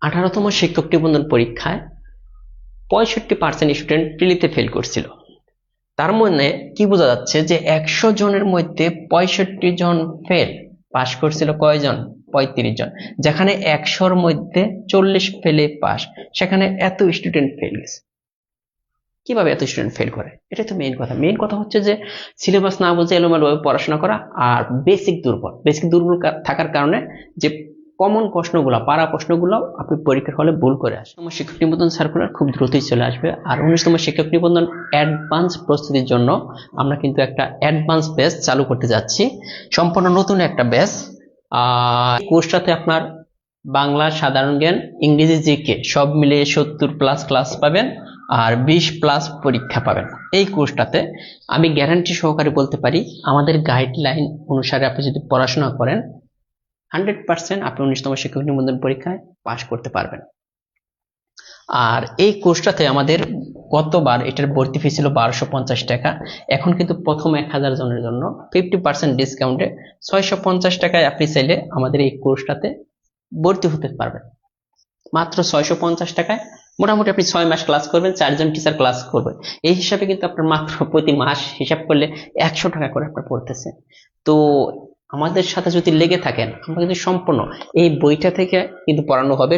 আঠারোতম শিক্ষক নিবন্ধন পরীক্ষায় পঁয়ষট্টি পার্সেন্ট স্টুডেন্ট প্রিলিতে ফেল করছিল। তার মানে কি বোঝা যাচ্ছে যে একশো জনের মধ্যে পঁয়ষট্টি জন ফেল পাশ করছিল কয়জন? পঁয়ত্রিশ জন। যেখানে একশোর মধ্যে চল্লিশ ফেলে পাস সেখানে এত স্টুডেন্ট ফেল গেছে। কীভাবে এত স্টুডেন্ট ফেল করে? এটাই তো মেইন কথা। মেইন কথা হচ্ছে যে সিলেবাস না বুঝে এলোমেলোভাবে পড়াশোনা করা আর বেসিক দুর্বল। বেসিক দুর্বল থাকার কারণে যে কমন প্রশ্নগুলো, পারা প্রশ্নগুলো আপনি পরীক্ষার হলে ভুল করে আসেন। আমার শিক্ষক নিবন্ধন সার্কুলার খুব দ্রুতই চলে আসবে। আর উনিশতম শিক্ষক নিবন্ধন অ্যাডভান্স প্রস্তুতির জন্য আমরা কিন্তু একটা অ্যাডভান্স ব্যাচ চালু করতে যাচ্ছি। সম্পূর্ণ নতুন একটা ব্যাচ কোর্সটাতে আপনার বাংলা, সাধারণ জ্ঞান, ইংরেজি, জিকে সব মিলিয়ে সত্তর প্লাস ক্লাস পাবেন আর বিশ প্লাস পরীক্ষা পাবেন। এই কোর্সটাতে আমি গ্যারান্টি সহকারে বলতে পারি, আমাদের গাইডলাইন অনুসারে আপনি যদি পড়াশোনা করেন হান্ড্রেড পার্সেন্ট আপনি উনিশতম শিক্ষক নিবন্ধন পরীক্ষায় পাশ করতে পারবেন। আর এই কোর্সটাতে আমাদের গতবার এটার ভর্তি ফি ছিল বারোশো পঞ্চাশ টাকা, এখন কিন্তু প্রথম এক হাজার জনের জন্য ফিফটি পার্সেন্ট ডিসকাউন্টে ছয়শো পঞ্চাশ টাকায় আপনি চাইলে আমাদের এই কোর্সটাতে ভর্তি হতে পারবেন। মাত্র ছয়শো পঞ্চাশ টাকায় মোটামুটি আপনি ছয় মাস ক্লাস করবেন, চারজন টিচার ক্লাস করবেন এই হিসাবে কিন্তু আপনার মাত্র প্রতি মাস হিসাব করলে একশো টাকা করে আপনার পড়তেছে। তো আমাদের সাথে যদি লেগে থাকেন আমরা কিন্তু সম্পূর্ণ এই বইটা থেকে কিন্তু পড়ানো হবে।